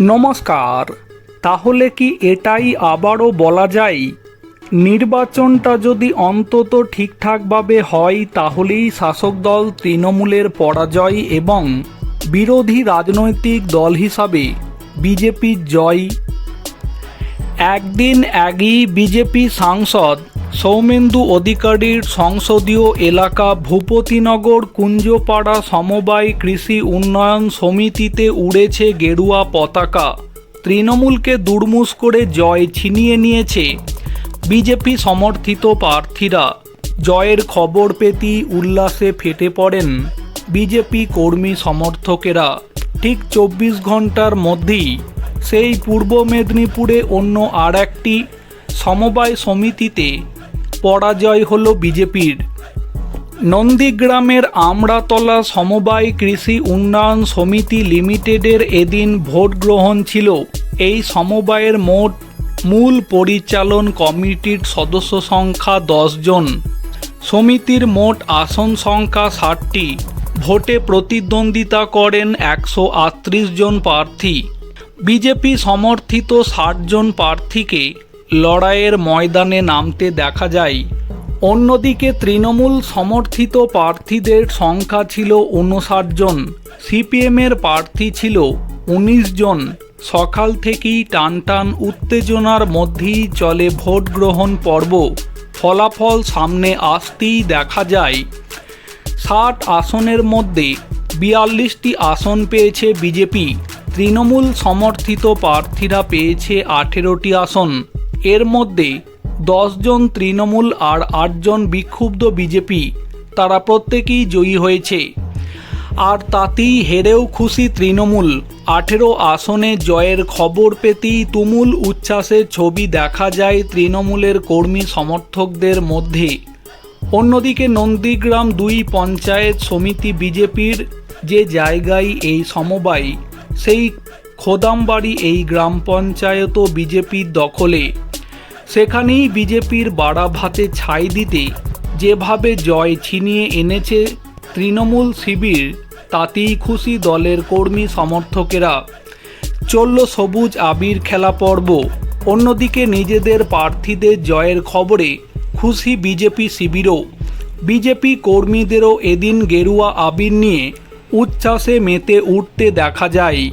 নমস্কার। তাহলে কি এটাই আবারও বলা যায়? নির্বাচনটা যদি অন্তত ঠিকঠাকভাবে হয়, তাহলেই শাসক দল তৃণমূলের পরাজয় এবং বিরোধী রাজনৈতিক দল হিসাবে বিজেপির জয়। একদিন একই বিজেপি সাংসদ সৌমেন্দু অধিকারীর সংসদীয় এলাকা ভূপতিনগর কুঞ্জপাড়া সমবায় কৃষি উন্নয়ন সমিতিতে উড়েছে গেরুয়া পতাকা। তৃণমূলকে দুর্মুষ করে জয় ছিনিয়ে নিয়েছে বিজেপি সমর্থিত প্রার্থীরা। জয়ের খবর পেতেই উল্লাসে ফেটে পড়েন বিজেপি কর্মী সমর্থকেরা। ঠিক চব্বিশ ঘণ্টার মধ্যেই সেই পূর্ব মেদিনীপুরে অন্য আর একটি সমবায় সমিতিতে পরাজয় হল বিজেপির। নন্দীগ্রামের আমড়াতলা সমবায় কৃষি উন্নয়ন সমিতি লিমিটেডের এদিন ভোট গ্রহণ ছিল। এই সমবায়ের মোট মূল পরিচালন কমিটির সদস্য সংখ্যা জন। সমিতির মোট আসন সংখ্যা ষাটটি। ভোটে প্রতিদ্বন্দ্বিতা করেন একশো আটত্রিশ জন প্রার্থী। বিজেপি সমর্থিত ষাট জন প্রার্থীকে লড়াইয়ের ময়দানে নামতে দেখা যায়। অন্যদিকে তৃণমূল সমর্থিত প্রার্থীদের সংখ্যা ছিল উনষাট জন। সিপিএমের প্রার্থী ছিল উনিশ জন। সকাল থেকেই টানটান উত্তেজনার মধ্যেই চলে ভোট গ্রহণ পর্ব। ফলাফল সামনে আসতেই দেখা যায়। ষাট আসনের মধ্যে বিয়াল্লিশটি আসন পেয়েছে বিজেপি। তৃণমূল সমর্থিত প্রার্থীরা পেয়েছে আঠেরোটি আসন। এর মধ্যে জন তৃণমূল আর আটজন বিক্ষুব্ধ বিজেপি, তারা প্রত্যেকেই জয়ী হয়েছে। আর তাতেই হেরেও খুশি তৃণমূল। আঠেরো আসনে জয়ের খবর পেতেই তুমুল উচ্ছ্বাসের ছবি দেখা যায় তৃণমূলের কর্মী সমর্থকদের মধ্যে। অন্যদিকে নন্দীগ্রাম দুই পঞ্চায়েত সমিতি বিজেপির যে জায়গায় এই সমবায়, সেই খোদামবাড়ি এই গ্রাম পঞ্চায়েতও বিজেপির দখলে। সেখানেই বিজেপির বাড়া ভাতে ছাই দিতে যেভাবে জয় ছিনিয়ে এনেছে তৃণমূল শিবির, তাতেই খুশি দলের কর্মী সমর্থকেরা। চলল সবুজ আবির খেলা পর্ব। অন্যদিকে নিজেদের প্রার্থীদের জয়ের খবরে খুশি বিজেপি শিবিরও। বিজেপি কর্মীদেরও এদিন গেরুয়া আবির নিয়ে উচ্ছ্বাসে মেতে উঠতে দেখা যায়।